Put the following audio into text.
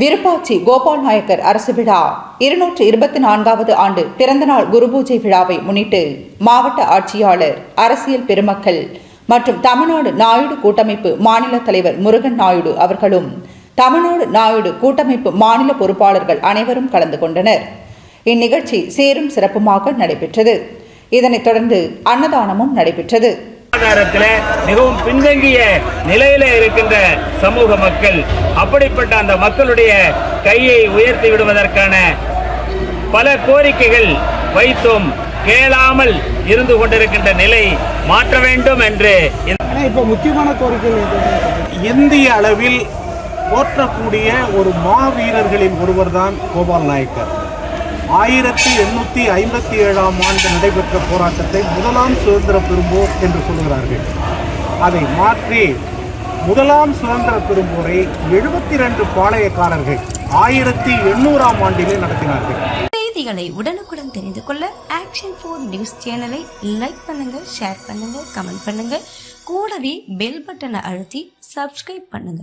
விருப்பாச்சி கோபால் நாயக்கர் அரசு விழா. இருநூற்று இருபத்தி நான்காவது ஆண்டு பிறந்தநாள் குருபூஜை விழாவை முன்னிட்டு மாவட்ட ஆட்சியாளர் அரசியல் பெருமக்கள் மற்றும் தமிழ்நாடு நாயுடு கூட்டமைப்பு மாநில தலைவர் முருகன் நாயுடு அவர்களும் தமிழ்நாடு நாயுடு கூட்டமைப்பு மாநில பொறுப்பாளர்கள் அனைவரும் கலந்து கொண்டனர். இந்நிகழ்ச்சி சேரும் சிறப்புமாக நடைபெற்றது. இதனைத் தொடர்ந்து அன்னதானமும் நடைபெற்றது. பொருளாதாரத்தில் மிகவும் பின்தங்கிய நிலையில இருக்கின்ற சமூக மக்கள் அப்படிப்பட்ட அந்த மக்களுடைய கையை உயர்த்தி விடுவதற்கான பல கோரிக்கைகள் வைத்தும் கேளாமல் இருந்து கொண்டிருக்கின்ற நிலை மாற்ற வேண்டும் என்று இப்போ முக்கியமான கோரிக்கைகள் எது? இந்திய அளவில் போற்றக்கூடிய ஒரு மாவீரர்களின் ஒருவர்தான் கோபால் நாயக்கர் ஆயிரத்தி எண்ணூற்றி ஐம்பத்தி ஏழாம் ஆண்டு நடைபெற்ற போராட்டத்தை முதலாம் சுதந்திர பெரும்போர் என்று சொல்கிறார்கள் அதை மாற்றி முதலாம் சுதந்திர பெரும்போரை எழுபத்தி ரெண்டு பாளையக்காரர்கள் ஆயிரத்தி எண்ணூறாம் ஆண்டிலே நடத்தினார்கள். செய்திகளை உடனுக்குடன் தெரிந்து கொள்ள ஆக்ஷன் ஃபோர் நியூஸ் சேனலை லைக் பண்ணுங்க ஷேர் பண்ணுங்க கமெண்ட் பண்ணுங்க கூடவே பெல் பட்டனை அழுத்தி சப்ஸ்கிரைப் பண்ணுங்க